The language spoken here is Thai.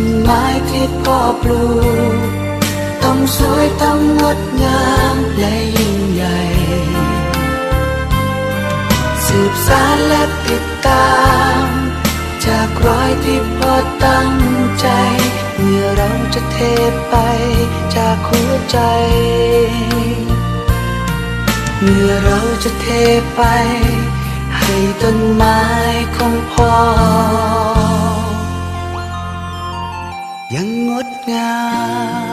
นไม้ที่พ่อปลูกต้องสวยต้องงดงามและยิ่งใหญ่ สืบสารและติดตาม จากรอยที่พ่อตั้งใจ เมื่อเราจะเทไปจากหัวใจ เมื่อเราจะเทไป ให้ต้นไม้ของพ่อ 家。